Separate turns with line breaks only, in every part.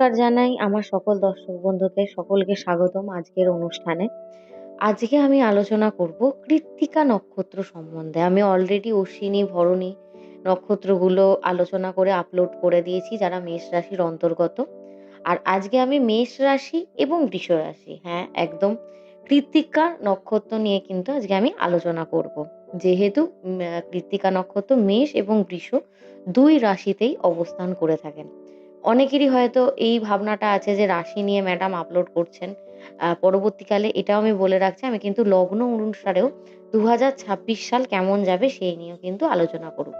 নমস্কার জানাই আমার সকল দর্শক বন্ধুকে সকলকে স্বাগতম আজকের অনুষ্ঠানে। আজকে আমি আলোচনা করব কৃত্তিকা নক্ষত্র সম্বন্ধে। আমি অলরেডি অশ্বিনী, ভরণী নক্ষত্রগুলো আলোচনা করে আপলোড করে দিয়েছি যারা মেষ রাশির অন্তর্গত। আর আজকে আমি মেষ রাশি এবং বৃষ রাশি হ্যাঁ, একদম কৃত্তিকা নক্ষত্র নিয়ে কিন্তু আজকে আমি আলোচনা করব। যেহেতু কৃত্তিকা নক্ষত্র মেষ এবং বৃষ দুই রাশিতেই অবস্থান করে থাকেন। অনেকেরই হয়তো এই ভাবনাটা আছে যে রাশি নিয়ে ম্যাডাম আপলোড করছেন। পরবর্তীকালে এটাও আমি বলে রাখছি, আমি কিন্তু লগ্ন অনুসারেও ২০২৬ সাল কেমন যাবে সেই নিয়েও কিন্তু আলোচনা করব।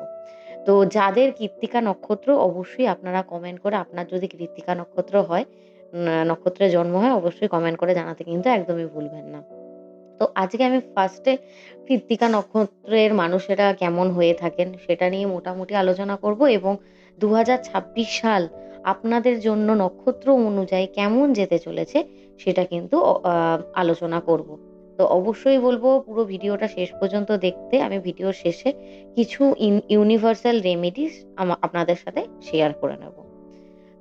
তো যাদের কৃত্তিকা নক্ষত্র, অবশ্যই আপনারা কমেন্ট করে, আপনার যদি কৃত্তিকা নক্ষত্র হয় নক্ষত্রে জন্ম হয়, অবশ্যই কমেন্ট করে জানাতে কিন্তু একদমই ভুলবেন না। তো আজকে আমি ফার্স্টে কৃত্তিকা নক্ষত্রের মানুষেরা কেমন হয়ে থাকেন, সেটা নিয়ে মোটামুটি আলোচনা করব এবং ২০২৬ সাল আপনাদের জন্য নক্ষত্র অনুযায়ী কেমন যেতে চলেছে সেটা কিন্তু আলোচনা করব। তো অবশ্যই বলব, পুরো ভিডিওটা শেষ পর্যন্ত দেখতে। আমি ভিডিওর শেষে কিছু ইউনিভার্সাল রেমেডিস আপনাদের সাথে শেয়ার করে নেব।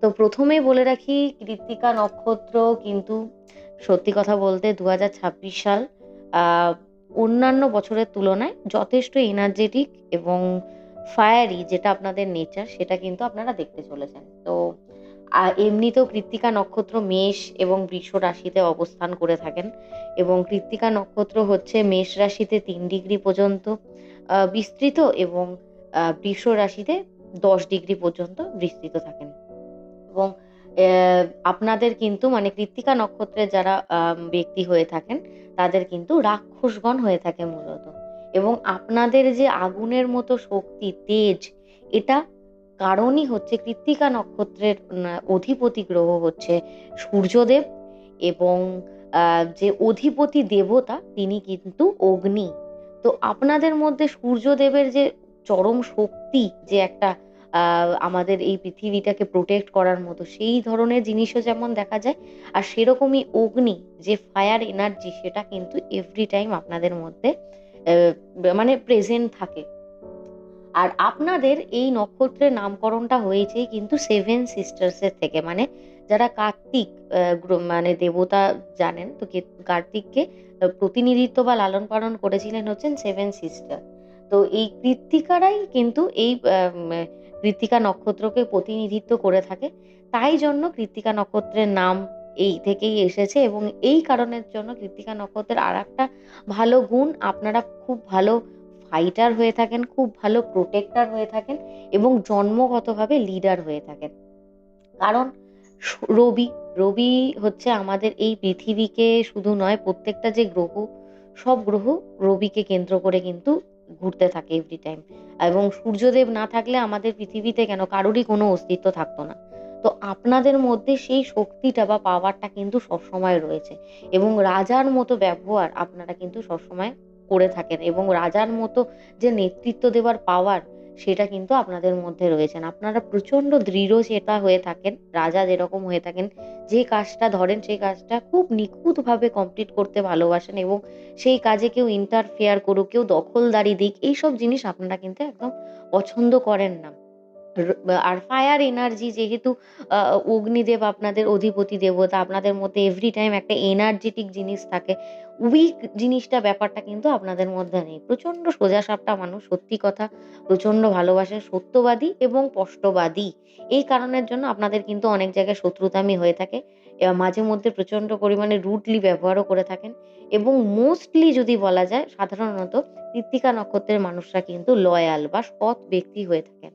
তো ১ম এই বলে রাখি, কৃত্তিকা নক্ষত্র কিন্তু সত্যি কথা বলতে ২০২৬ সাল অন্যান্য বছরের তুলনায় যথেষ্ট এনার্জেটিক এবং ফায়ারি যেটা আপনাদের নেচার সেটা কিন্তু আপনারা দেখতে চলেছেন। তো এমনিতেও কৃত্তিকা নক্ষত্র মেষ এবং বৃষ রাশিতে অবস্থান করে থাকেন এবং কৃত্তিকা নক্ষত্র হচ্ছে মেষ রাশিতে তিন ডিগ্রি পর্যন্ত বিস্তৃত এবং বৃষ রাশিতে ১০ ডিগ্রি পর্যন্ত বিস্তৃত থাকেন। এবং আপনাদের কিন্তু মানে কৃত্তিকা নক্ষত্রের যারা ব্যক্তি হয়ে থাকেন, তাদের কিন্তু রাক্ষসগণ হয়ে থাকে মূলত। এবং আপনাদের যে আগুনের মতো শক্তি, তেজ এটা কারণই হচ্ছে কৃত্তিকা নক্ষত্রের অধিপতি গ্রহ হচ্ছে সূর্যদেব এবং যে অধিপতি দেবতা তিনি কিন্তু অগ্নি। তো আপনাদের মধ্যে সূর্যদেবের যে চরম শক্তি যে একটা আমাদের এই পৃথিবীটাকে প্রোটেক্ট করার মতো সেই ধরনের জিনিসও যেমন দেখা যায় আর সেরকমই অগ্নি যে ফায়ার এনার্জি সেটা কিন্তু এভরি টাইম আপনাদের মধ্যে মানে প্রেজেন্ট থাকে। আর আপনাদের এই নক্ষত্রের নামকরণটা হয়েছে কিন্তু সেভেন সিস্টার্স এর থেকে। মানে যারা কার্তিক মানে দেবতা জানেন, তো কার্তিককে প্রতিনিধিত্ব বা লালন-পালন করেছিলেন হচ্ছেন সেভেন সিস্টার। তো এই কৃত্তিকারাই কিন্তু এই কৃত্তিকা নক্ষত্রকে প্রতিনিধিত্ব করে থাকে। তাই জন্য কৃত্তিকা নক্ষত্রের নাম এই থেকেই এসেছে এবং এই কারণের জন্য কৃত্তিকা নক্ষত্রের আরেকটা ভালো গুণ আপনারা খুব ভালো ফাইটার হয়ে থাকেন, খুব ভালো প্রোটেক্টর হয়ে থাকেন এবং জন্মগতভাবে লিডার হয়ে থাকেন। কারণ রবি, রবি হচ্ছে আমাদের এই পৃথিবীকে শুধু নয় প্রত্যেকটা যে গ্রহ, সব গ্রহ রবিকে কেন্দ্র করে কিন্তু ঘুরতে থাকে এভরি টাইম। এবং সূর্যদেব না থাকলে আমাদের পৃথিবীতে কেন কারোরই কোনো অস্তিত্ব থাকতো না। তো আপনাদের মধ্যে সেই শক্তিটা বা পাওয়ারটা কিন্তু সবসময় রয়েছে এবং রাজার মতো ব্যবহার আপনারা কিন্তু সবসময় করে থাকেন এবং রাজার মতো যে নেতৃত্ব দেওয়ার পাওয়ার সেটা কিন্তু আপনাদের মধ্যে রয়েছেন। আপনারা প্রচণ্ড দৃঢ়চেতা হয়ে থাকেন। রাজা যেরকম হয়ে থাকেন, যে কাজটা ধরেন সেই কাজটা খুব নিখুঁতভাবে কমপ্লিট করতে ভালোবাসেন এবং সেই কাজে কেউ ইন্টারফেয়ার করুক, কেউ দখলদারি দিক এইসব জিনিস আপনারা কিন্তু একদম পছন্দ করেন না। আর ফায়ার এনার্জি যেহেতু অগ্নিদেব আপনাদের অধিপতি দেবতা, আপনাদের মধ্যে এভরি টাইম একটা এনার্জেটিক জিনিস থাকে। উইক জিনিসটা ব্যাপারটা কিন্তু আপনাদের মধ্যে নেই। প্রচণ্ড সোজাসাপটা মানুষ সত্যি কথা প্রচণ্ড ভালোবাসে সত্যবাদী এবং স্পষ্টবাদী। এই কারণের জন্য আপনাদের কিন্তু অনেক জায়গায় শত্রুতামি হয়ে থাকে। মাঝে মধ্যে প্রচণ্ড পরিমাণে রুডলি ব্যবহারও করে থাকেন এবং মোস্টলি যদি বলা যায় সাধারণত কৃত্তিকা নক্ষত্রের মানুষরা কিন্তু লয়াল বা সৎ ব্যক্তি হয়ে থাকেন।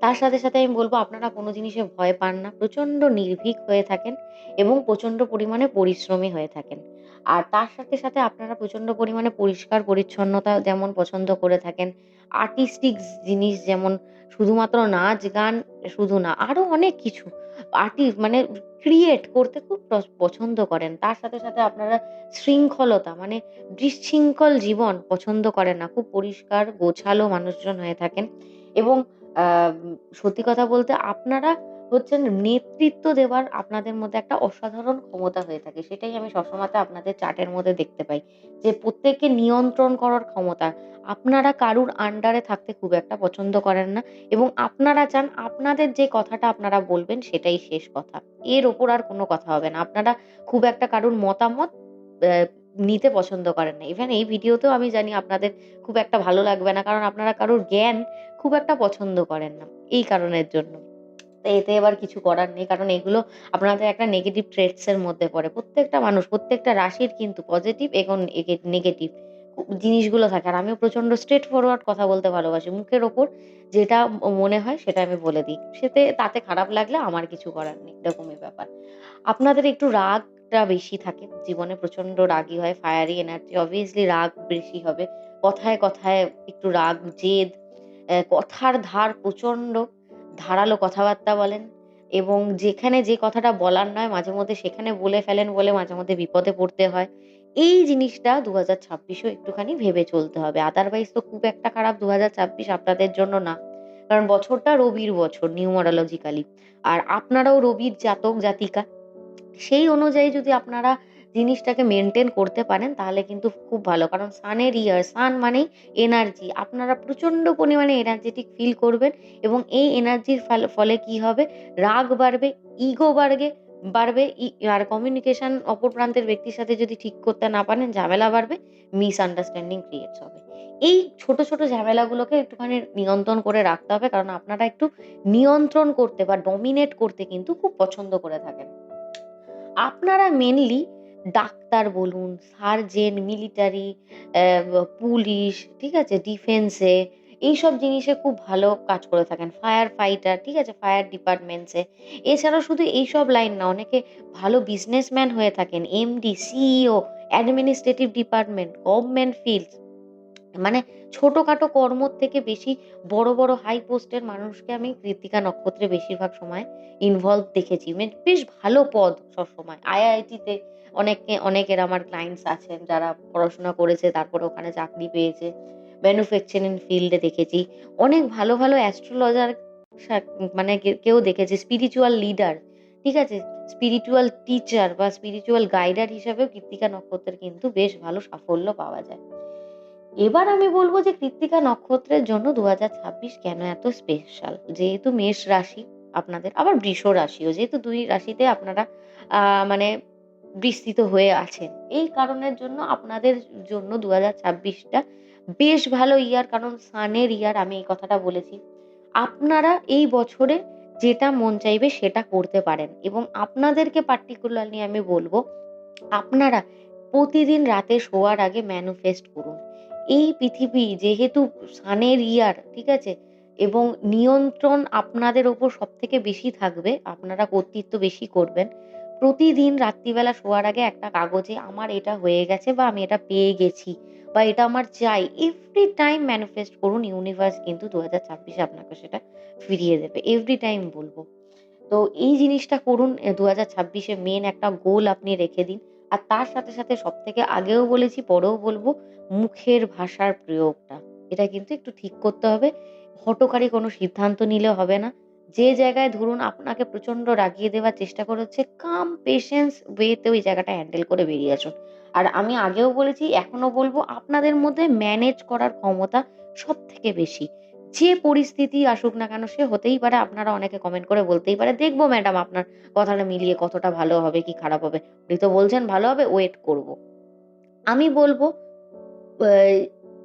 তার সাথে, সাথে আমি বলব আপনারা কোনো জিনিসে ভয় পান না। প্রচণ্ড নির্ভীক হয়ে থাকেন এবং প্রচণ্ড পরিমাণে পরিশ্রমী হয়ে থাকেন। আর তার সাথে, সাথে আপনারা প্রচণ্ড পরিমাণে পরিষ্কার পরিচ্ছন্নতা যেমন পছন্দ করে থাকেন, আর্টিস্টিক জিনিস যেমন শুধুমাত্র নাচ, গান শুধু না আরও অনেক কিছু আর্টি মানে ক্রিয়েট করতে খুব পছন্দ করেন। তার সাথে, সাথে আপনারা শৃঙ্খলতা মানে বিশৃঙ্খল জীবন পছন্দ করেন না। খুব পরিষ্কার গোছালো মানুষজন হয়ে থাকেন এবং সত্যি কথা বলতে আপনারা হচ্ছেন নেতৃত্ব দেওয়ার আপনাদের মধ্যে একটা অসাধারণ ক্ষমতা হয়ে থাকে। সেটাই আমি সবসময়তে আপনাদের চার্টের মধ্যে দেখতে পাই। যে প্রত্যেককে নিয়ন্ত্রণ করার ক্ষমতা। আপনারা কারুর আন্ডারে থাকতে খুব একটা পছন্দ করেন না এবং আপনারা চান আপনাদের যে কথাটা আপনারা বলবেন সেটাই শেষ কথা। এর ওপর আর কোনো কথা হবে না। আপনারা খুব একটা কারুর মতামত নিতে পছন্দ করেন না। ইভেন এই ভিডিওতেও আমি জানি আপনাদের খুব একটা ভালো লাগবে না। কারণ আপনারা কারোর জ্ঞান খুব একটা পছন্দ করেন না। এই কারণের জন্য। তো এতে এবার কিছু করার নেই। কারণ এগুলো আপনাদের একটা নেগেটিভ ট্রেটস এর মধ্যে পড়ে। প্রত্যেকটা মানুষ, প্রত্যেকটা রাশির কিন্তু পজিটিভ এবং নেগেটিভ জিনিসগুলো থাকে। আর আমিও প্রচণ্ড স্ট্রেইট ফরওয়ার্ড কথা বলতে ভালোবাসি। মুখের ওপর যেটা মনে হয় সেটা আমি বলে দিই। সেতে তাতে খারাপ লাগলে আমার কিছু করার নেই। এরকমই ব্যাপার। আপনাদের একটু রাগটা বেশি থাকে। জীবনে প্রচণ্ড রাগী হয়। ফায়ারি এনার্জি অবভিয়াসলি রাগ বেশি হবে। কথায়, কথায় একটু রাগ, জেদ, কথার ধার প্রচণ্ড। ধারালো কথাবার্তা বলেন এবং যেখানে যে কথাটা বলার নয় মাঝে মধ্যে সেখানে বলে ফেলেন বলে মাঝে মধ্যে বিপদে পড়তে হয়। এই জিনিসটা ২০২৬ এও একটুখানি ভেবে চলতে হবে। আদারওয়াইজ তো খুব একটা খারাপ ২০২৬ আপনাদের জন্য না। কারণ বছরটা রবির বছর নিউমারোলজিক্যালি। আর আপনারাও রবির জাতক জাতিকা। সেই অনুযায়ী যদি আপনারা জিনিসটাকে মেনটেন করতে পারেন তাহলে কিন্তু খুব ভালো। কারণ সানের ইয়ার, সান মানেই এনার্জি। আপনারা প্রচণ্ড পরিমাণে এনার্জেটিক ফিল করবেন এবং এই এনার্জির ফাল কি হবে? রাগ বাড়বে, ইগো বাড়বে বাড়বে আর কমিউনিকেশন অপর প্রান্তের ব্যক্তির সাথে যদি ঠিক করতে না পারেন ঝামেলা বাড়বে, মিসআন্ডারস্ট্যান্ডিং ক্রিয়েটস হবে। এই ছোট, ছোট ঝামেলাগুলোকে একটুখানি নিয়ন্ত্রণ করে রাখতে হবে। কারণ আপনারা একটু নিয়ন্ত্রণ করতে বা ডমিনেট করতে কিন্তু খুব পছন্দ করে থাকেন। আপনারা মেনলি ডাক্তার বলুন, সার্জেন্ট, মিলিটারি, পুলিশ, ঠিক আছে? ডিফেন্সে এইসব জিনিসে খুব ভালো কাজ করে থাকেন। ফায়ার ফাইটার, ঠিক আছে? Fire departments. এছাড়াও শুধু এইসব লাইন না, অনেকে ভালো বিজনেসম্যান হয়ে থাকেন। MD, CEO, administrative department, government fields মানে ছোটখাটো কর্মর থেকে বেশি বড়, বড় হাই পোস্টের মানুষকে আমি কৃত্তিকা নক্ষত্রে বেশিরভাগ সময় ইনভলভ দেখেছি। মে বেশ ভালো পদ সবসময়। আইআইটিতে অনেকে অনেকের আমার ক্লায়েন্টস আছেন যারা পড়াশোনা করেছে তারপরে ওখানে চাকরি পেয়েছে। ম্যানুফ্যাকচারিং ফিল্ডে দেখেছি। অনেক ভালো, ভালো অ্যাস্ট্রোলজার মানে কেউ দেখেছে স্পিরিচুয়াল লিডার, ঠিক আছে? স্পিরিচুয়াল টিচার বা স্পিরিচুয়াল গাইডার হিসাবেও কৃত্তিকা নক্ষত্রের কিন্তু বেশ ভালো সাফল্য পাওয়া যায়। এবার আমি বলব যে কৃত্তিকা নক্ষত্রের জন্য ২০২৬ কেন এত স্পেশাল? যেহেতু মেষ রাশি আপনাদের, আবার বৃষ রাশিও। যেহেতু দুই রাশিতে আপনারা মানে বিস্তৃত হয়ে আছেন। এই কারণের জন্য আপনাদের জন্য ২০২৬ টা বেশ ভালো ইয়ার কারণ সানের ইয়ার আমি এই কথাটা বলেছি। আপনারা এই বছরে যেটা মন চাইবে সেটা করতে পারেন এবং আপনাদেরকে পার্টিকুলারলি আমি বলব আপনারা প্রতিদিন রাতে শোয়ার আগে ম্যানুফেস্ট করুন। এই পৃথিবী যেহেতু সানের ইয়ার, ঠিক আছে? এবং নিয়ন্ত্রণ আপনাদের ওপর সব থেকে বেশি থাকবে। আপনারা কর্তৃত্ব বেশি করবেন। প্রতিদিন রাত্রিবেলা শোয়ার আগে একটা কাগজে আমার এটা হয়ে গেছে বা আমি এটা পেয়ে গেছি বা এটা আমার চাই। এভরি টাইম ম্যানিফেস্ট করুন। ইউনিভার্স কিন্তু দু হাজার ছাব্বিশে আপনাকে সেটা ফিরিয়ে দেবে। এভরি টাইম বলব তো এই জিনিসটা করুন। এ ২০২৬ এ মেইন একটা গোল আপনি রেখে দিন। আর তার সাথে, সাথে সব থেকে আগেও বলেছি পরেও বলব মুখের ভাষার প্রয়োগটা। এটা কিন্তু একটু ঠিক করতে হবে। হঠকারী কোনো সিদ্ধান্ত নিলে হবে না। যে জায়গায় ধরুন আপনাকে প্রচণ্ড রাগিয়ে দেওয়ার চেষ্টা করেছে, কাম পেশেন্স ওয়েতে ওই জায়গাটা হ্যান্ডেল করে বেরিয়ে আসুন। আর আমি আগেও বলেছি এখনও বলব আপনাদের মধ্যে ম্যানেজ করার ক্ষমতা সব থেকে বেশি। যে পরিস্থিতি আসুক না কেন সে হতেই পারে আপনারা অনেকে কমেন্ট করে বলতেই পারে, "দেখব ম্যাডাম আপনার কথাটা মিলিয়ে কতটা ভালো হবে কি খারাপ হবে। আপনি তো বলছেন ভালো হবে ওয়েট করব।" আমি বলব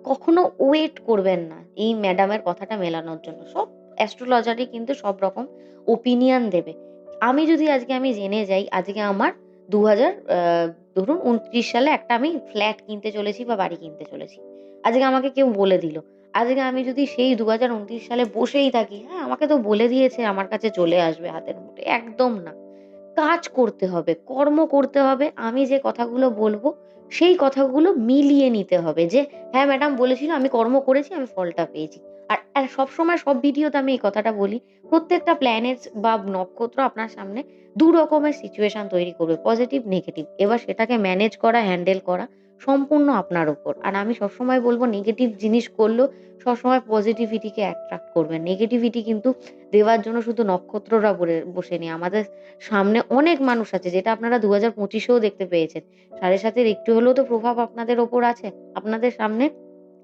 কখনো ওয়েট করবেন না এই ম্যাডামের কথাটা মেলানোর জন্য। সব অ্যাস্ট্রোলজারই কিন্তু সব রকম ওপিনিয়ন দেবে। আমি যদি আজকে আমি জেনে যাই আজকে আমার ২০০০ আ ধরুন ২৯ সালে একটা আমি ফ্ল্যাট কিনতে চলেছি বা বাড়ি কিনতে চলেছি। আজকে আমাকে কেউ বলে দিল। আজকে আমি যদি সেই ২০২৯ সালে বসেই থাকি, হ্যাঁ আমাকে তো বলে দিয়েছে আমার কাছে চলে আসবে হাতের মুঠোয়। একদম না। কাজ করতে হবে, কর্ম করতে হবে। আমি যে কথাগুলো বলব সেই কথাগুলো মিলিয়ে নিতে হবে যে, "হ্যাঁ ম্যাডাম বলেছিল আমি কর্ম করেছি আমি ফলটা পেয়েছি।" আর সবসময় সব ভিডিওতে আমি এই কথাটা বলি, প্রত্যেকটা প্ল্যানেটস বা নক্ষত্র আপনার সামনে ২ রকমের সিচুয়েশন তৈরি করবে। Positive, negative. এবার সেটাকে ম্যানেজ করা, হ্যান্ডেল করা সম্পূর্ণ আপনার উপর। আর আমি সবসময় বলব নেগেটিভ জিনিস করলেও সবসময় পজিটিভিটিকে অ্যাট্রাক্ট করবেন। নেগেটিভিটি কিন্তু দেওয়ার জন্য শুধু নক্ষত্ররা বলে, বসে নেই। আমাদের সামনে অনেক মানুষ আছে, যেটা আপনারা দু হাজার পঁচিশেও দেখতে পেয়েছেন। সাড়ে সাতের একটু হলেও তো প্রভাব আপনাদের ওপর আছে। আপনাদের সামনে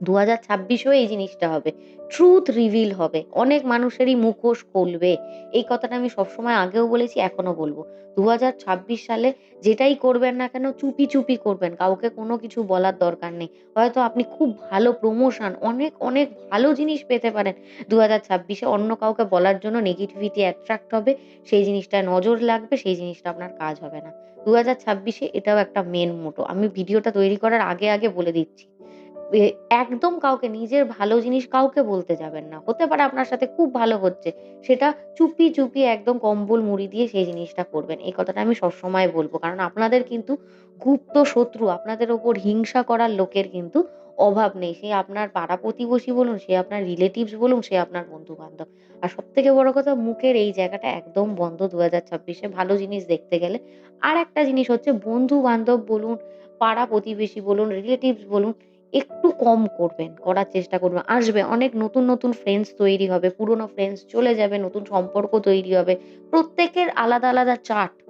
২০২৬ ছাব্বিশেও এই জিনিসটা হবে। ট্রুথ রিভিল হবে। অনেক মানুষেরই মুখোশ খুলবে। এই কথাটা আমি সবসময় আগেও বলেছি, এখনও বলব। ২০২৬ সালে যেটাই করবেন না কেন চুপি, চুপি করবেন। কাউকে কোনো কিছু বলার দরকার নেই। হয়তো আপনি খুব ভালো প্রমোশন অনেক, অনেক ভালো জিনিস পেতে পারেন ২০২৬ ছাব্বিশে অন্য কাউকে বলার জন্য নেগেটিভিটি অ্যাট্রাক্ট হবে। সেই জিনিসটায় নজর লাগবে, সেই জিনিসটা আপনার কাজ হবে না। ২০২৬ ছাব্বিশে এটাও একটা মেন মোটো। আমি ভিডিওটা তৈরি করার আগে, আগে বলে দিচ্ছি। একদম কাউকে নিজের ভালো জিনিস কাউকে বলতে যাবেন না। হতে পারে আপনার সাথে খুব ভালো হচ্ছে। সেটা চুপি, চুপি একদম কম্বল মুড়ি দিয়ে সেই জিনিসটা করবেন। এই কথাটা আমি সবসময় বলব কারণ আপনাদের কিন্তু গুপ্ত শত্রু, আপনাদের ওপর হিংসা করার লোকের কিন্তু অভাব নেই। সে আপনার পাড়া-প্রতিবেশী বলুন, সে আপনার রিলেটিভস বলুন, সে আপনার বন্ধু-বান্ধব। আর সব থেকে বড় কথা মুখের এই জায়গাটা একদম বন্ধ দু হাজার ছাব্বিশে ভালো জিনিস দেখতে গেলে। আর একটা জিনিস হচ্ছে বন্ধু-বান্ধব বলুন, পাড়া-প্রতিবেশী বলুন, রিলেটিভস বলুন, একটু কম করবেন, করার চেষ্টা করবেন। আসবে অনেক নতুন, নতুন ফ্রেন্ডস তৈরি হবে। পুরনো ফ্রেন্ডস চলে যাবে, নতুন সম্পর্ক তৈরি হবে। প্রত্যেকের আলাদা, আলাদা চার্ট।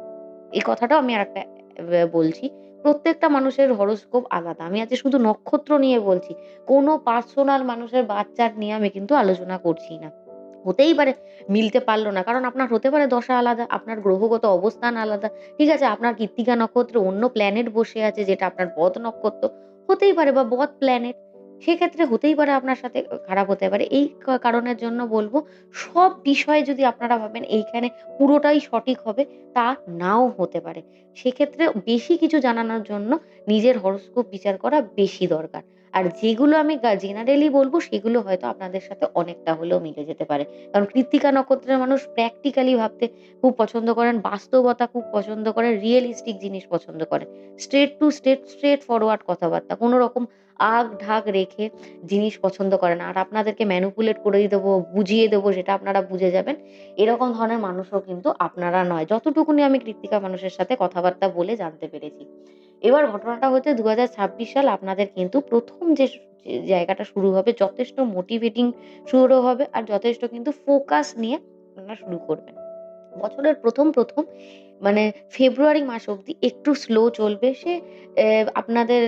এই কথাটাও আমি আরেকটা অ্যা বলছি। প্রত্যেকটা মানুষের হরোস্কোপ আলাদা। আমি আজকে শুধু নক্ষত্র নিয়ে বলছি। কোনো পার্সোনাল মানুষের বার্থ চার্ট নিয়ে আমি কিন্তু আলোচনা করছি না। হতেই পারে মিলতে পারল না। কারণ আপনার হতে পারে দশা আলাদা, আপনার গ্রহগত অবস্থান আলাদা। ঠিক আছে? আপনার কৃত্তিকা নক্ষত্রে অন্য প্ল্যানেট বসে আছে যেটা আপনার বদ নক্ষত্র। হতেই পারে বা বদ প্ল্যানেট। সেক্ষেত্রে হতেই পারে আপনার সাথে খারাপ হতে পারে। এই কারণের জন্য বলব সব বিষয়ে যদি আপনারা ভাবেন এইখানে পুরোটাই সঠিক হবে, তা নাও হতে পারে। সেক্ষেত্রে বেশি কিছু জানানোর জন্য নিজের হরস্কোপ বিচার করা বেশি দরকার। আর যেগুলো আমি জেনারেলি বলব সেগুলো হয়তো আপনাদের সাথে অনেকটা হলেও মিলে যেতে পারে। কারণ কৃত্তিকা নক্ষত্রের মানুষ প্র্যাকটিক্যালি ভাবতে খুব পছন্দ করেন, বাস্তবতা খুব পছন্দ করেন, রিয়ালিস্টিক জিনিস পছন্দ করেন। Straight to straight, straight forward কথাবার্তা। কোনো রকম আগ-ঢাক রেখে জিনিস পছন্দ করে না। আর আপনাদেরকে ম্যানিপুলেট করেই দেবো, বুঝিয়ে দেবো সেটা আপনারা বুঝে যাবেন। এরকম ধরনের মানুষও কিন্তু আপনারা নয়। যতটুকুনি আমি কৃত্তিকা মানুষের সাথে কথাবার্তা বলে জানতে পেরেছি। এবার ঘটনাটা হচ্ছে ২০২৬ সাল আপনাদের কিন্তু প্রথম যে জায়গাটা শুরু হবে যথেষ্ট মোটিভেটিং শুরু হবে আর যথেষ্ট কিন্তু ফোকাস নিয়ে আপনারা শুরু করবেন। বছরের ১ম, ১ম মানে ফেব্রুয়ারি মাস অবধি একটু স্লো চলবে। সে আপনাদের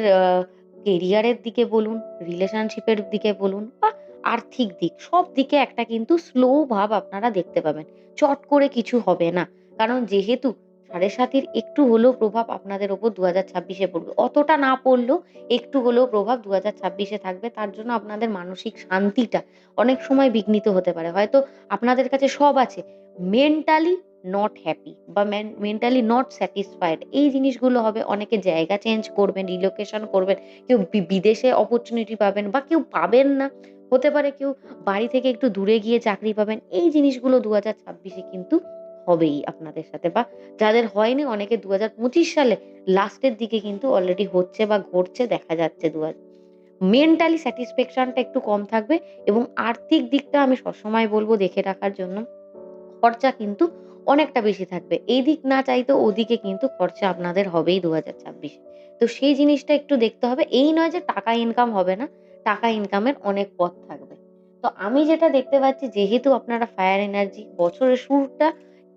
কেরিয়ারের দিকে বলুন, রিলেশনশিপের দিকে বলুন বা আর্থিক দিক, সব দিকে একটা কিন্তু স্লো ভাব আপনারা দেখতে পাবেন। চট করে কিছু হবে না। কারণ যেহেতু সাড়ে সাতির একটু হলেও প্রভাব আপনাদের উপর ২০২৬ ছাব্বিশে পড়বে। অতটা না পড়লেও একটু হলেও প্রভাব দু হাজার ছাব্বিশে থাকবে। তার জন্য আপনাদের মানসিক শান্তিটা অনেক সময় বিঘ্নিত হতে পারে। হয়তো আপনাদের কাছে সব আছে। মেন্টালি নট হ্যাপি বা মেন মেন্টালি নট স্যাটিসফাইড এই জিনিসগুলো হবে। অনেকে জায়গা চেঞ্জ করবেন, রিলোকেশন করবেন। কেউ বিদেশে অপরচুনিটি পাবেন বা কেউ পাবেন না। হতে পারে কেউ বাড়ি থেকে একটু দূরে গিয়ে চাকরি পাবেন। এই জিনিসগুলো ২০২৬ ছাব্বিশে কিন্তু হবেই আপনাদের সাথে বা যাদের হয়নি অনেকে ২০২৫ সালে লাস্টের দিকে কিন্তু অলরেডি হচ্ছে বা ঘটছে, দেখা যাচ্ছে দুয়া মেন্টালি স্যাটিসফ্যাকশনটা একটু কম থাকবে এবং আর্থিক দিকটা আমি সবসময় বলব দেখে রাখার জন্য। খরচা কিন্তু অনেকটা বেশি থাকবে। এই দিক না চাইতেও ওদিকে কিন্তু খরচা আপনাদের হবেই ২০২৬ এ। তো সেই জিনিসটা একটু দেখতে হবে। এই নয় যে টাকা ইনকাম হবে না। টাকা ইনকামের অনেক পথ থাকবে। তো আমি যেটা দেখতে পাচ্ছি, যেহেতু আপনারা ফায়ার এনার্জি বছরের শুরুটা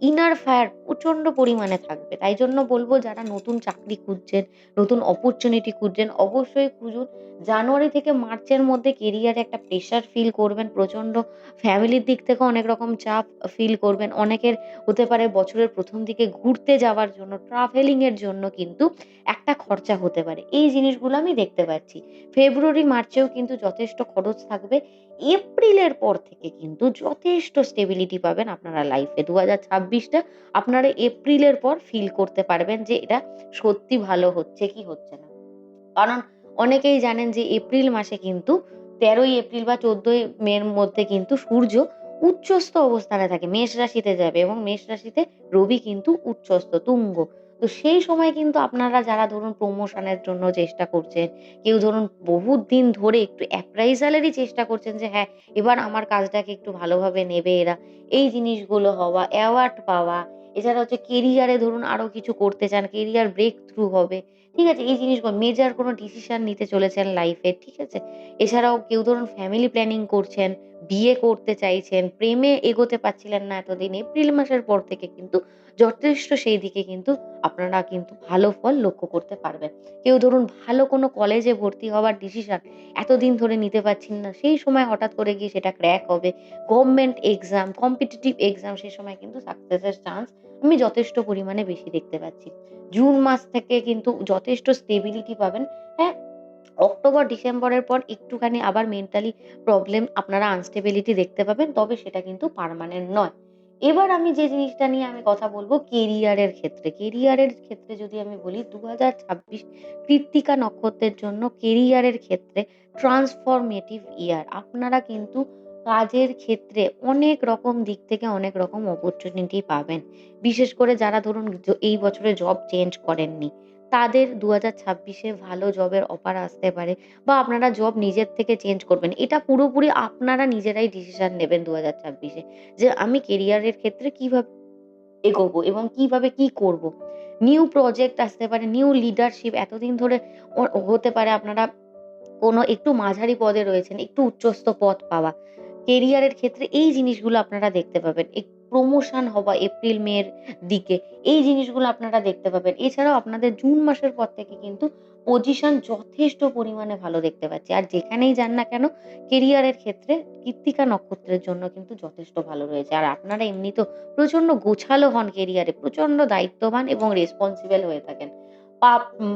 ইনার ফায়ার প্রচণ্ড পরিমাণে থাকবে। তাই জন্য বলব যারা নতুন চাকরি খুঁজছেন, নতুন অপরচুনিটি খুঁজছেন অবশ্যই খুঁজুন। জানুয়ারি থেকে মার্চের মধ্যে কেরিয়ারে একটা প্রেশার ফিল করবেন প্রচণ্ড। ফ্যামিলির দিক থেকেও অনেক রকম চাপ ফিল করবেন। অনেকের হতে পারে বছরের প্রথম দিকে ঘুরতে যাওয়ার জন্য, ট্রাভেলিং এর জন্য কিন্তু একটা খরচা হতে পারে। এই জিনিসগুলো আমি দেখতে পাচ্ছি। ফেব্রুয়ারি, মার্চেও কিন্তু যথেষ্ট খরচ থাকবে। এপ্রিলের পর থেকে কিন্তু যথেষ্ট স্টেবিলিটি পাবেন আপনারা লাইফে। ২০২৬ ছাব্বিশটা আপনারা এপ্রিলের পর ফিল করতে পারবেন যে এটা সত্যি ভালো হচ্ছে কি হচ্ছে না। কারণ অনেকেই জানেন যে এপ্রিল মাসে কিন্তু ১৩ই এপ্রিল বা ১৪ই মের মধ্যে কিন্তু সূর্য উচ্চস্থ অবস্থানে থাকে। মেষ রাশিতে যাবে এবং মেষ রাশিতে রবি কিন্তু উচ্চস্থ, তুঙ্গ। তো সেই সময় কিন্তু আপনারা যারা ধরুন প্রমোশনের জন্য চেষ্টা করছেন, কেউ ধরুন বহুত দিন ধরে একটু অ্যাপ্রাইজাল এরই চেষ্টা করছেন যে হ্যাঁ, এবার আমার কাজটাকে একটু ভালোভাবে নেবে এরা। এই জিনিসগুলো হওয়া, অ্যাওয়ার্ড পাওয়া, এছাড়া হচ্ছে কেরিয়ারে ধরুন আরও কিছু করতে চান, কেরিয়ার ব্রেক থ্রু হবে। ঠিক আছে? এই জিনিসগুলো মেজর কোনো ডিসিশন নিতে চলেছেন লাইফে। ঠিক আছে? এছাড়াও কেউ ধরুন ফ্যামিলি প্ল্যানিং করছেন, বিয়ে করতে চাইছেন, প্রেমে এগোতে পারছিলেন না এতদিন। এপ্রিল মাসের পর থেকে কিন্তু যথেষ্ট সেই দিকে কিন্তু আপনারা কিন্তু ভালো ফল লক্ষ্য করতে পারবেন। কেউ ধরুন ভালো কোনো কলেজে ভর্তি হওয়ার ডিসিশন এতদিন ধরে নিতে পারছেন না। সেই সময় হঠাৎ করে গিয়ে সেটা ক্র্যাক হবে। গভর্নমেন্ট এক্সাম, কম্পিটিটিভ এক্সাম সেই সময় কিন্তু সাকসেসের চান্স আমি যথেষ্ট পরিমাণে বেশি দেখতে পাচ্ছি। জুন মাস থেকে কিন্তু যথেষ্ট স্টেবিলিটি পাবেন। হ্যাঁ, অক্টোবর, ডিসেম্বরের পর একটুখানি আবার মেন্টালি প্রবলেম আপনারা আনস্টেবিলিটি দেখতে পাবেন। তবে সেটা কিন্তু পার্মানেন্ট নয়। এবার আমি যে জিনিসটা নিয়ে আমি কথা বলব কেরিয়ারের ক্ষেত্রে। কেরিয়ারের ক্ষেত্রে যদি আমি বলি ২০২৬ কৃত্তিকা নক্ষত্রের জন্য কেরিয়ারের ক্ষেত্রে ট্রান্সফরমেটিভ ইয়ার। আপনারা কিন্তু কাজের ক্ষেত্রে অনেক রকম দিক থেকে অনেক রকম অপরচুনিটি পাবেন। বিশেষ করে যারা ধরুন এই বছরে জব চেঞ্জ করেননি, তাদের দু হাজার ছাব্বিশে ভালো জবের অফার আসতে পারে বা আপনারা জব নিজের থেকে চেঞ্জ করবেন। এটা পুরোপুরি আপনারা নিজেরাই ডিসিশন নেবেন দু হাজার ছাব্বিশে যে আমি কেরিয়ারের ক্ষেত্রে কীভাবে এগোবো এবং কীভাবে কি করব। নিউ প্রজেক্ট আসতে পারে, নিউ লিডারশিপ এতদিন ধরে হতে পারে আপনারা কোনো একটু মাঝারি পদে রয়েছেন, একটু উচ্চস্থ পদ পাওয়া। কেরিয়ারের ক্ষেত্রে এই জিনিসগুলো আপনারা দেখতে পাবেন। প্রমোশন হওয়া এপ্রিল, মের দিকে এই জিনিসগুলো আপনারা দেখতে পাবেন। এছাড়াও আপনাদের জুন মাসের পর থেকে কিন্তু পজিশন যথেষ্ট পরিমাণে ভালো দেখতে পাচ্ছি। আর যেখানেই যান না কেন কেরিয়ারের ক্ষেত্রে কৃত্তিকা নক্ষত্রের জন্য কিন্তু যথেষ্ট ভালো রয়েছে। আর আপনারা এমনিতেও প্রচণ্ড গোছালো হন কেরিয়ারে, প্রচণ্ড দায়িত্ববান এবং রেসপন্সিবল হয়ে থাকেন।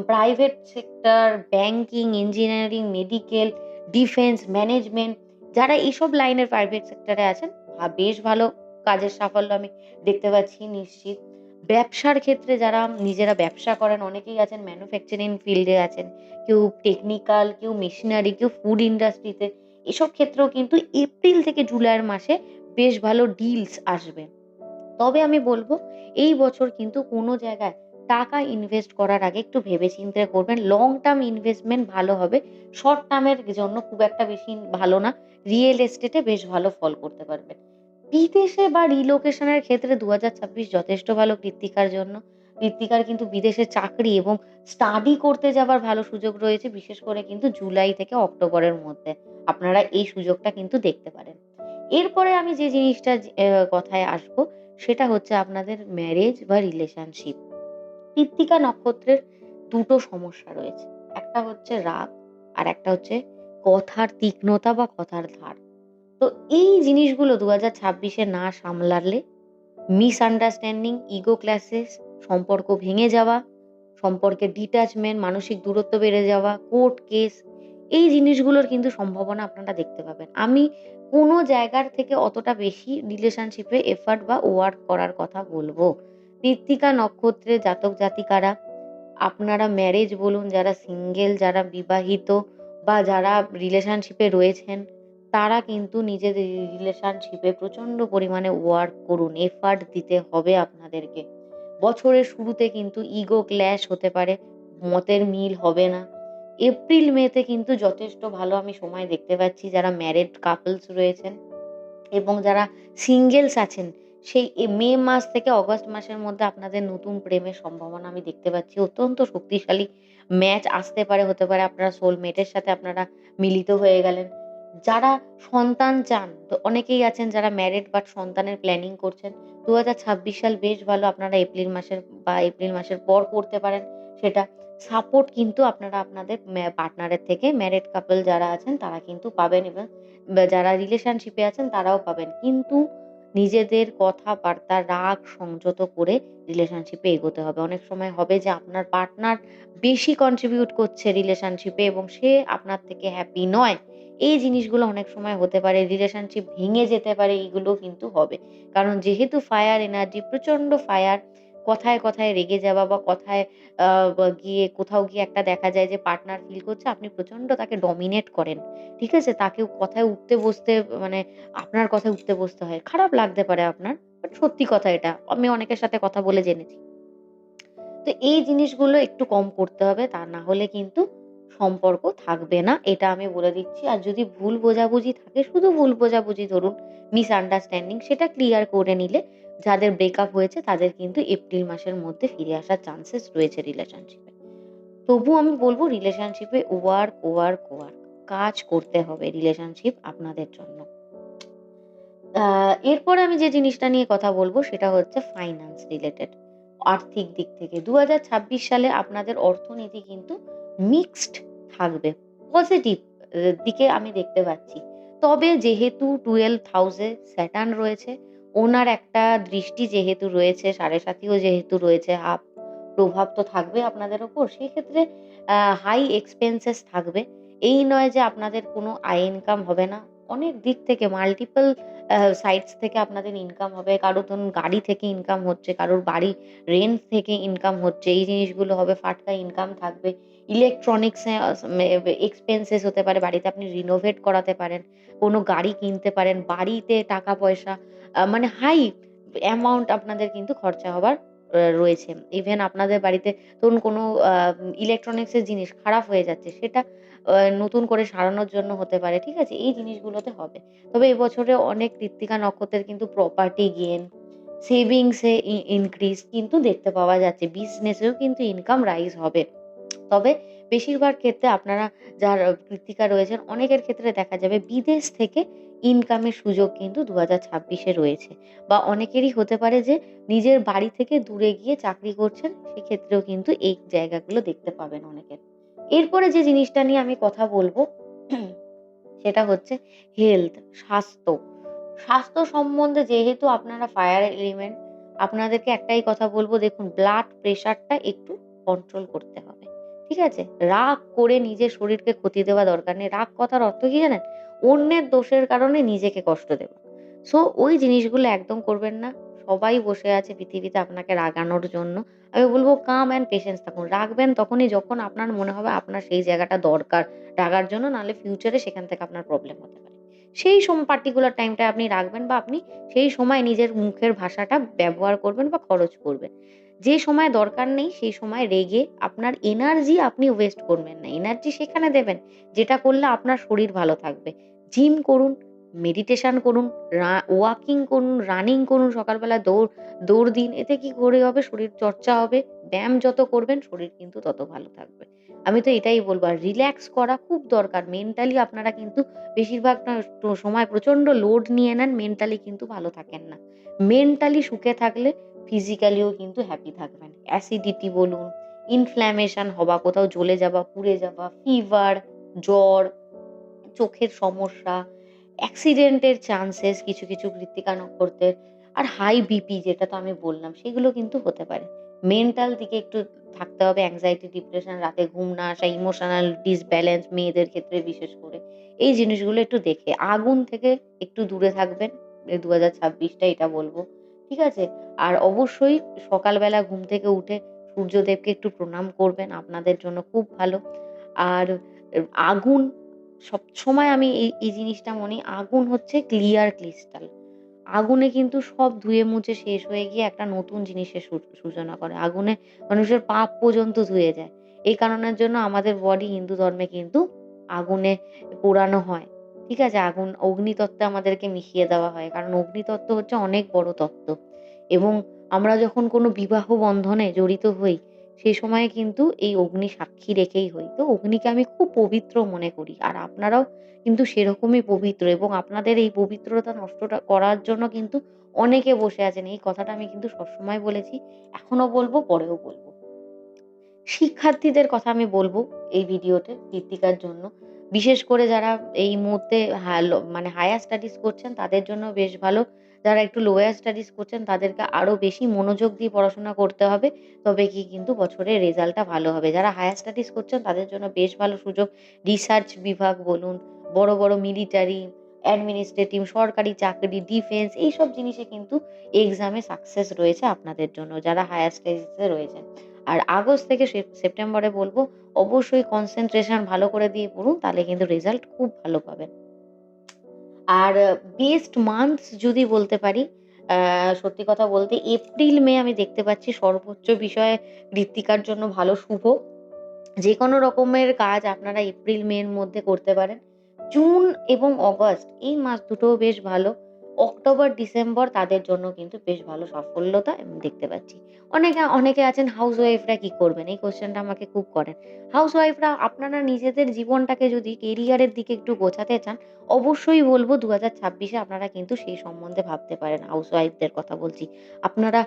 Private sector, banking, engineering, medical, defence, management যারা এইসব লাইনের প্রাইভেট সেক্টরে আছেন বেশ ভালো কাজের সাফল্য আমি দেখতে পাচ্ছি নিশ্চিত। ব্যবসার ক্ষেত্রে যারা নিজেরা ব্যবসা করেন অনেকেই আছেন ম্যানুফ্যাকচারিং ফিল্ডে আছেন। কেউ টেকনিক্যাল, কেউ মেশিনারি, কেউ ফুড ইন্ডাস্ট্রিতে। এসব ক্ষেত্রেও কিন্তু এপ্রিল থেকে জুলাইয়ের মাসে বেশ ভালো ডিলস আসবে। তবে আমি বলব এই বছর কিন্তু কোনো জায়গায় টাকা ইনভেস্ট করার আগে একটু ভেবে-চিন্তে করবেন। লং টার্ম ইনভেস্টমেন্ট ভালো হবে। শর্ট টার্ম এর জন্য খুব একটা বেশি ভালো না। রিয়েল এস্টেটে বেশ ভালো ফল করতে পারবেন। বিদেশে বা রিলোকেশন এর ক্ষেত্রে ২০২৬ যথেষ্ট ভালো কৃত্তিকার জন্য। কৃত্তিকার কিন্তু বিদেশে চাকরি এবং স্টাডি করতে যাবার ভালো সুযোগ রয়েছে। বিশেষ করে কিন্তু জুলাই থেকে অক্টোবরের মধ্যে। আপনারা এই সুযোগটা কিন্তু দেখতে পারেন। এরপরে আমি যে জিনিসটা কথায় আসব, সেটা হচ্ছে আপনাদের ম্যারেজ বা রিলেশনশিপ। কৃত্তিকা নক্ষত্রের ২ টো সমস্যা রয়েছে। একটা হচ্ছে রাগ, আরেকটা হচ্ছে কথার তীক্ষ্ণতা বা কথার ধার। তো এই জিনিসগুলো ২০২৬ এ না সামলালে মিসআন্ডারস্ট্যান্ডিং, ইগো ক্ল্যাশেস, সম্পর্ক ভেঙে যাওয়া, সম্পর্কের ডিট্যাচমেন্ট, মানসিক দূরত্ব বেড়ে যাওয়া, কোর্ট কেস এই জিনিসগুলোর কিন্তু সম্ভাবনা আপনারা দেখতে পাবেন। আমি কোনো জায়গার থেকে অতটা বেশি রিলেশনশিপে এফর্ট বা ওয়ার্ক করার কথা বলব। কৃত্তিকা নক্ষত্রের জাতক-জাতিকারা আপনারা ম্যারেজ বলুন, যারা সিঙ্গেল, যারা বিবাহিত বা যারা রিলেশনশিপে রয়েছেন তারা কিন্তু নিজেদের রিলেশনশিপে প্রচণ্ড পরিমাণে ওয়ার্ক করুন। এফার্ট দিতে হবে আপনাদেরকে। বছরের শুরুতে কিন্তু ইগো ক্ল্যাশ হতে পারে, মতের মিল হবে না। এপ্রিল, মেতে কিন্তু যথেষ্ট ভালো আমি সময় দেখতে পাচ্ছি যারা ম্যারেড কাপলস রয়েছেন এবং যারা সিঙ্গেলস আছেন সেই মে মাস থেকে অগাস্ট মাসের মধ্যে আপনাদের নতুন প্রেমের সম্ভাবনা আমি দেখতে পাচ্ছি। অত্যন্ত শক্তিশালী ম্যাচ আসতে পারে, হতে পারে আপনারা সোলমেটের সাথে আপনারা মিলিত হয়ে গেলেন। যারা সন্তান চান তো অনেকেই আছেন যারা ম্যারিড বাট সন্তানের প্ল্যানিং করছেন। ২০২৬ সাল বেশ ভালো আপনারা এপ্রিল মাসের বা এপ্রিল মাসের পর করতে পারেন সেটা। সাপোর্ট কিন্তু আপনারা আপনাদের পার্টনারের থেকে ম্যারিড কাপল যারা আছেন তারা কিন্তু পাবেন এবং যারা রিলেশনশিপে আছেন তারাও পাবেন। কিন্তু নিজেদের কথাবার্তা, রাগ সংযত করে রিলেশনশিপে এগোতে হবে। অনেক সময় হবে যে আপনার পার্টনার বেশি কন্ট্রিবিউট করছে রিলেশনশিপে এবং সে আপনার থেকে হ্যাপি নয়। এই জিনিসগুলো অনেক সময় হতে পারে। রিলেশনশিপ ভেঙে যেতে পারে এগুলো কিন্তু হবে। কারণ যেহেতু ফায়ার এনার্জি প্রচণ্ড ফায়ার কথায়, কথায় রেগে যাওয়া বা কথায় গিয়ে কোথাও গিয়ে একটা দেখা যায় যে পার্টনার ফিল করছে আপনি প্রচণ্ড তাকে ডমিনেট করেন। ঠিক আছে? তাকে কথায় উঠতে বসতে মানে আপনার কথায় উঠতে বসতে হয়। খারাপ লাগতে পারে আপনার। বাট সত্যি কথা এটা। আমি অনেকের সাথে কথা বলে জেনেছি। তো এই জিনিসগুলো একটু কম করতে হবে। তা না হলে কিন্তু সম্পর্ক থাকবে না। এটা আমি বলে দিচ্ছি। আর যদি ভুল বোঝাবুঝি থাকে শুধু ভুল বোঝাবুঝি ধরুন মিসআন্ডারস্ট্যান্ডিং সেটা ক্লিয়ার করে নিলে যাদের ব্রেকআপ হয়েছে, তাদের কিন্তু এপ্রিল মাসের মধ্যে ফিরে আসার চান্সেস রয়েছে রিলেশনশিপে তবু আমি বলব রিলেশনশিপে ওয়ার্ক ওয়ার্ক ওয়ার্ক কাজ করতে হবে রিলেশনশিপ আপনাদের জন্য। এরপরে আমি যে জিনিসটা নিয়ে কথা বলব, সেটা হচ্ছে ফাইন্যান্স রিলেটেড আর্থিক দিক থেকে দু হাজার ছাব্বিশ সালে আপনাদের অর্থনীতি কিন্তু মিক্সড থাকবে। পজিটিভ দিকে আমি দেখতে পাচ্ছি। তবে যেহেতু টুয়েলভ হাউসে স্যাটার্ন রয়েছে ওনার একটা দৃষ্টি যেহেতু রয়েছে, সাড়ে সাতিও যেহেতু রয়েছে হাফ প্রভাব তো থাকবে আপনাদের ওপর, সেক্ষেত্রে হাই এক্সপেন্সেস থাকবে। এই নয় যে আপনাদের কোনো আয় ইনকাম হবে না। অনেক দিক থেকে মাল্টিপল সাইটস থেকে আপনাদের ইনকাম হবে। কারও ধরুন গাড়ি থেকে ইনকাম হচ্ছে, কারোর বাড়ি রেন্ট থেকে ইনকাম হচ্ছে, এই জিনিসগুলো হবে, ফাটকা ইনকাম থাকবে। ইলেকট্রনিক্স এক্সপেন্সেস হতে পারে, বাড়িতে আপনি রিনোভেট করাতে পারেন, কোনো গাড়ি কিনতে পারেন, বাড়িতে টাকা পয়সা মানে হাই অ্যামাউন্ট আপনাদের কিন্তু খরচা হবার রয়েছে। ইভেন আপনাদের বাড়িতে ধরুন কোনো ইলেকট্রনিক্সের জিনিস খারাপ হয়ে যাচ্ছে, সেটা নতুন করে সারানোর জন্য হতে পারে, ঠিক আছে? এই জিনিসগুলোতে হবে। তবে এবছরে অনেক কৃত্তিকা নক্ষত্রের কিন্তু প্রপার্টি গেন সেভিংসে ইনক্রিজ কিন্তু দেখতে পাওয়া যাচ্ছে। বিজনেসেও কিন্তু ইনকাম রাইজ হবে। তবে বেশিরভাগ ক্ষেত্রে আপনারা যার কৃতিকা রয়েছেন, অনেকের ক্ষেত্রে দেখা যাবে বিদেশ থেকে ইনকামের সুযোগ কিন্তু দু হাজার ছাব্বিশে রয়েছে। বা অনেকেরই হতে পারে যে নিজের বাড়ি থেকে দূরে গিয়ে চাকরি করছেন, সেক্ষেত্রেও কিন্তু এই জায়গাগুলো দেখতে পাবেন অনেকের। এরপরে যে জিনিসটা নিয়ে আমি কথা বলব, সেটা হচ্ছে হেলথ স্বাস্থ্য। স্বাস্থ্য সম্বন্ধে যেহেতু আপনারা ফায়ার এলিমেন্ট আপনাদেরকে একটাই কথা বলব, দেখুন ব্লাড প্রেশারটা একটু কন্ট্রোল করতে হবে। ঠিক আছে? রাগ করে নিজের শরীরকে ক্ষতি দেওয়া দরকার নেই। রাগ কথার অর্থ কি জানেন? অন্যের দোষের কারণে নিজেকে কষ্ট দেওয়া। সো ওই জিনিসগুলো একদম করবেন না। সবাই বসে আছে পৃথিবীতে আপনাকে রাগানোর জন্য। আমি বলব কাম অ্যান্ড পেশেন্স থাকুন। রাখবেন তখনই যখন আপনার মনে হবে আপনার সেই জায়গাটা দরকার। রাগার জন্য, নাহলে ফিউচারে সেখান থেকে আপনার প্রবলেম হতে পারে। সেই সম পার্টিকুলার টাইমটা আপনি রাখবেন বা আপনি সেই সময় নিজের মুখের ভাষাটা ব্যবহার করবেন বা খরচ করবেন। যে সময় দরকার নেই, সেই সময় রেগে আপনার এনার্জি আপনি ওয়েস্ট করবেন না। এনার্জি সেখানে দেবেন, যেটা করলে আপনার শরীর ভালো থাকবে। জিম করুন মেডিটেশন করুন ওয়াকিং করুন রানিং করুন, সকালবেলা দৌড় দৌড় দিন, এতে কি করে হবে, শরীর চর্চা হবে, ব্যায়াম যত করবেন, শরীর কিন্তু তত ভালো থাকবে। আমি তো এটাই বলব, আর রিল্যাক্স করা খুব দরকার। মেন্টালি আপনারা কিন্তু বেশিরভাগ সময় প্রচণ্ড লোড নিয়ে নেন মেন্টালি কিন্তু ভালো থাকেন না। মেন্টালি সুখে থাকলে ফিজিক্যালিও কিন্তু হ্যাপি থাকবেন। অ্যাসিডিটি বলুন ইনফ্ল্যামেশন হওয়া, কোথাও জ্বলে যাওয়া, পুড়ে যাওয়া ফিভার জ্বর, চোখের সমস্যা অ্যাক্সিডেন্টের চান্সেস কিছু কিছু কৃত্তিকা নক্ষত্রের, আর হাই বিপি যেটা তো আমি বললাম, সেগুলো কিন্তু হতে পারে। মেন্টাল দিকে একটু থাকতে হবে অ্যাংজাইটি ডিপ্রেশন রাতে ঘুম না আসা ইমোশনাল ডিসব্যালেন্স মেয়েদের ক্ষেত্রে বিশেষ করে। এই জিনিসগুলো একটু দেখে, আগুন থেকে একটু দূরে থাকবেন দু হাজার ছাব্বিশটা এটা বলব। ঠিক আছে? আর অবশ্যই সকালবেলা ঘুম থেকে উঠে সূর্যদেবকে একটু প্রণাম করবেন, আপনাদের জন্য খুব ভালো। আর আগুন সবসময় আমি এই এই জিনিসটা মনে আগুন হচ্ছে ক্লিয়ার ক্রিস্টাল আগুনে কিন্তু সব ধুয়ে মুছে শেষ হয়ে গিয়ে একটা নতুন জিনিসের সূচনা করে। আগুনে মানুষের পাপ পর্যন্ত ধুয়ে যায়। এই কারণের জন্য আমাদের বডি হিন্দু ধর্মে কিন্তু আগুনে পোড়ানো হয়। ঠিক আছে, আগুন, অগ্নিতত্ত্বে আমাদেরকে মিশিয়ে দেওয়া হয়। কারণ অগ্নিতত্ত্ব হচ্ছে অনেক বড় তত্ত্ব। এবং আমরা যখন কোনো বিবাহ বন্ধনে জড়িত হই সেই সময় কিন্তু এই অগ্নি সাক্ষী রেখেই হই। তো অগ্নিকে আমি খুব পবিত্র মনে করি। আর আপনারাও কিন্তু সেরকমই পবিত্র এবং আপনাদের এই পবিত্রতা নষ্টটা করার জন্য কিন্তু অনেকে বসে আছেন। এই কথাটা আমি কিন্তু সবসময় বলেছি এখনও বলব, পরেও বলব। শিক্ষার্থীদের কথা আমি বলব এই ভিডিওতে, কৃত্তিকার জন্য। বিশেষ করে যারা এই মুহূর্তে মানে হায়ার স্টাডিজ করছেন, তাদের জন্য বেশ ভালো। যারা একটু লোয়ার স্টাডিজ করছেন, তাদেরকে আরও বেশি মনোযোগ দিয়ে পড়াশোনা করতে হবে, তবে কি কিন্তু বছরের রেজাল্টটা ভালো হবে। যারা হায়ার স্টাডিজ করছেন, তাদের জন্য বেশ ভালো সুযোগ। রিসার্চ বিভাগ বলুন, বড় বড় মিলিটারি অ্যাডমিনিস্ট্রেটিভ সরকারি চাকরি ডিফেন্স এইসব জিনিসে কিন্তু এক্সামে সাকসেস রয়েছে আপনাদের জন্য, যারা হায়ার স্টাডিজে রয়েছেন। আর আগস্ট থেকে সেপ- সেপ্টেম্বরে বলব, অবশ্যই কনসেন্ট্রেশন ভালো করে দিয়ে পড়ুন, তাহলে কিন্তু রেজাল্ট খুব ভালো পাবেন। আর বেস্ট মান্থ যদি বলতে পারি সত্যি কথা বলতে এপ্রিল, মে আমি দেখতে পাচ্ছি সর্বোচ্চ বিষয়ে কৃত্তিকার জন্য ভালো শুভ। যে কোনো রকমের কাজ আপনারা এপ্রিল মে এর মধ্যে করতে পারেন। জুন এবং অগস্ট, এই মাস দুটোও বেশ ভালো। অক্টোবর, ডিসেম্বর তাদের জন্য কিন্তু বেশ ভালো সাফল্যতা দেখতে পাচ্ছি। অনেকে অনেকে আছেন হাউসওয়াইফরা কি করবেন? এই কোয়েশ্চেনটা আমাকে খুব করেন। হাউসওয়াইফরা আপনারা নিজেদের জীবনটাকে যদি কেরিয়ারের দিকে একটু গোছাতে চান, অবশ্যই বলব দু হাজার ছাব্বিশে আপনারা কিন্তু সেই সম্বন্ধে ভাবতে পারেন। হাউসওয়াইফদের কথা বলছি। আপনারা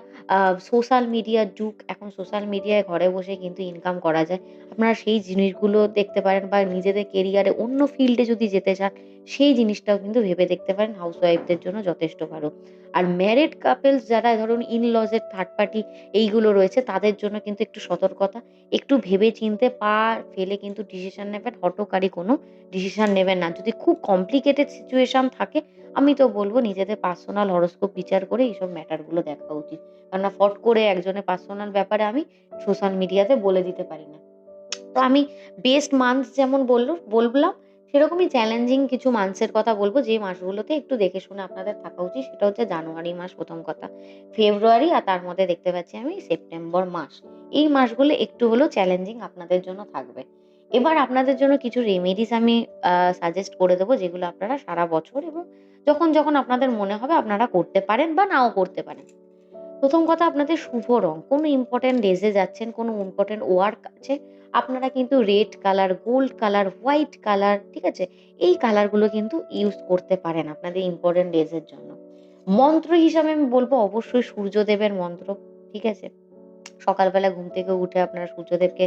সোশ্যাল মিডিয়ার যুগ। এখন সোশ্যাল মিডিয়ায় ঘরে বসে কিন্তু ইনকাম করা যায়। আপনারা সেই জিনিসগুলো দেখতে পারেন বা নিজেদের কেরিয়ারে অন্য ফিল্ডে যদি যেতে চান, সেই জিনিসটাও কিন্তু ভেবে দেখতে পারেন হাউস হাউসওয়াইফদের জন্য যথেষ্ট ভালো। আর ম্যারিড কাপলস যারা ধরুন ইন-লজ এর থার্ড পার্টি এইগুলো রয়েছে, তাদের জন্য কিন্তু একটু সতর্কতা। একটু ভেবে চিনতে পা ফেলে কিন্তু ডিসিশন নেবেন। হঠকারী কোনো ডিসিশন নেবেন না। যদি খুব কমপ্লিকেটেড সিচুয়েশন থাকে, আমি তো বলব নিজেদের পার্সোনাল হরস্কোপ বিচার করে এইসব ম্যাটারগুলো দেখা উচিত। কেননা ফট করে একজনের পার্সোনাল ব্যাপারে আমি সোশ্যাল মিডিয়াতে বলে দিতে পারি না। তো আমি বেস্ট মান্থ যেমন বলল, বললাম সেরকমই চ্যালেঞ্জিং কিছু মান্থসের কথা বলব যে মাসগুলোতে একটু দেখে শুনে আপনাদের থাকা উচিত। সেটা হচ্ছে জানুয়ারি মাস প্রথম কথা। ফেব্রুয়ারি আর তার মধ্যে দেখতে পাচ্ছি আমি সেপ্টেম্বর মাস। এই মাসগুলো একটু হলেও চ্যালেঞ্জিং আপনাদের জন্য থাকবে। এবার আপনাদের জন্য কিছু রেমেডিস আমি সাজেস্ট করে দেবো যেগুলো আপনারা সারা বছর এবং যখন, যখন আপনাদের মনে হবে আপনারা করতে পারেন বা নাও করতে পারেন। প্রথম কথা আপনাদের শুভ রং। কোনো ইম্পর্টেন্ট ডেজ যাচ্ছেন, কোনো ইম্পর্টেন্ট ওয়ার্ক আছে, আপনারা কিন্তু red colour, gold colour, white colour, ঠিক আছে? এই কালারগুলো কিন্তু ইউজ করতে পারেন আপনাদের ইম্পর্টেন্ট ডেজের জন্য। মন্ত্র হিসাবে আমি বলব অবশ্যই সূর্যদেবের মন্ত্র, ঠিক আছে? সকালবেলা ঘুম থেকে উঠে আপনারা সূর্যদেবকে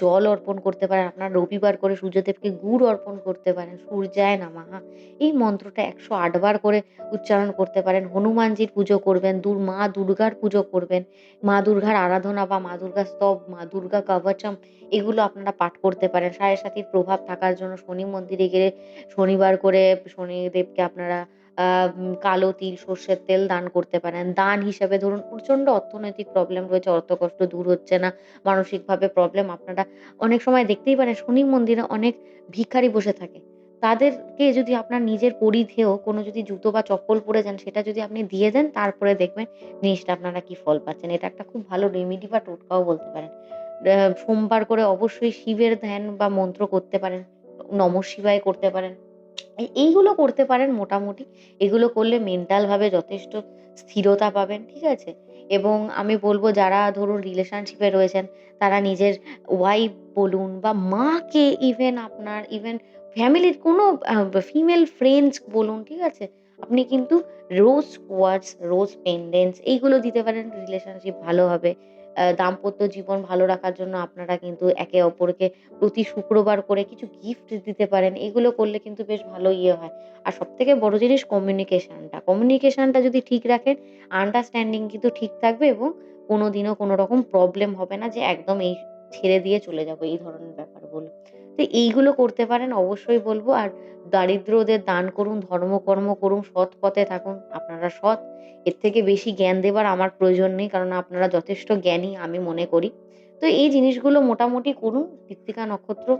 জল অর্পণ করতে পারেন। আপনারা রবিবার করে সূর্যদেবকে গুড় অর্পণ করতে পারেন। সূর্যায় নমঃ এই মন্ত্রটা একশো আটবার করে উচ্চারণ করতে পারেন। হনুমানজির পুজো করবেন, দুর মা দুর্গার পুজো করবেন। মা দুর্গার আরাধনা বা মা দুর্গার স্তব, মা দুর্গা কবচম এগুলো আপনারা পাঠ করতে পারেন। সাড়ে সাতির প্রভাব থাকার জন্য শনি মন্দিরে গেলে শনিবার করে শনিদেবকে আপনারা কালো তিল, সর্ষের তেল দান করতে পারেন। দান হিসেবে ধরুন প্রচণ্ড অর্থনৈতিক প্রবলেম রয়েছে, অর্থকষ্ট দূর হচ্ছে না, মানসিকভাবে প্রবলেম আপনারা অনেক সময় দেখতেই পারেন শনি মন্দিরে অনেক ভিখারি বসে থাকে। তাদেরকে যদি আপনার নিজের পরিধেয় কোনো যদি জুতো বা চপ্পল পরে যান সেটা যদি আপনি দিয়ে দেন তারপরে দেখবেন জিনিসটা আপনারা কি ফল পাচ্ছেন। এটা একটা খুব ভালো রেমেডি বা টোটকাও বলতে পারেন। সোমবার করে অবশ্যই শিবের ধ্যান বা মন্ত্র করতে পারেন। নমঃ শিবায় করতে পারেন। এই এইগুলো করতে পারেন মোটামুটি। এগুলো করলে মেন্টাল ভাবে যথেষ্ট স্থিরতা পাবেন, ঠিক আছে? এবং আমি বলব যারা ধরুন রিলেশনশিপ রয়েছেন তারা নিজের ওয়াইফ বলুন বা মাকে ইভেন আপনার ইভেন ফ্যামিলির কোনো ফিমেল ফ্রেন্ডস বলুন, ঠিক আছে? আপনি কিন্তু রোজ কোয়ার্টজ, রোজ পেন্ডেন্টস এইগুলো দিতে পারেন রিলেশনশিপ ভালো হবে। দাম্পত্য জীবন ভালো রাখার জন্য আপনারা কিন্তু একে অপরকে প্রতি শুক্রবার করে কিছু গিফট দিতে পারেন। এগুলো করলে কিন্তু বেশ ভালো ইয়ে হয়। আর সব থেকে বড় জিনিস কমিউনিকেশনটা। কমিউনিকেশনটা যদি ঠিক রাখেন আন্ডারস্ট্যান্ডিং কিন্তু ঠিক থাকবে এবং কোনোদিনও কোনো রকম প্রবলেম হবে না যে একদম এই ছেড়ে দিয়ে চলে যাব, এই ধরনের ব্যাপারগুলো। তো এইগুলো করতে পারেন অবশ্যই বলব আর দারিদ্রদের দান করুন, ধর্মকর্ম করুন, সৎ পথে থাকুন। আপনারা সৎ। এর থেকে বেশি জ্ঞান দেবার আমার প্রয়োজন নেই। কারণ আপনারা যথেষ্ট জ্ঞানী আমি মনে করি। তো এই জিনিসগুলো মোটামুটি করুন। কৃত্তিকা নক্ষত্র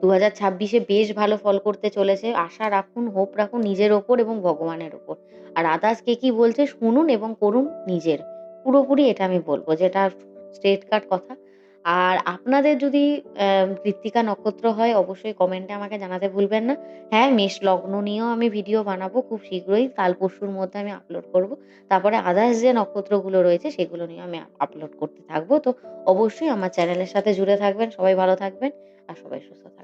দু হাজার ছাব্বিশে বেশ ভালো ফল করতে চলেছে। আশা রাখুন, হোপ রাখুন নিজের ওপর এবং ভগবানের ওপর আর আদার্স কে কি বলছে শুনুন এবং করুন নিজের। পুরোপুরি এটা আমি বলব যেটা স্ট্রেইট কাট কথা। আর আপনাদের যদি কৃত্তিকা নক্ষত্র হয় অবশ্যই কমেন্টে আমাকে জানাতে ভুলবেন না। হ্যাঁ, মেষ লগ্ন নিয়েও আমি ভিডিও বানাবো খুব শীঘ্রই। কাল পরশুর মধ্যে আমি আপলোড করব। তারপরে আদার্স যে নক্ষত্রগুলো রয়েছে সেগুলো নিয়ে আমি আপলোড করতে থাকব। তো অবশ্যই আমার চ্যানেলের সাথে জুড়ে থাকবেন। সবাই ভালো থাকবেন আর সবাই সুস্থ থাকবেন।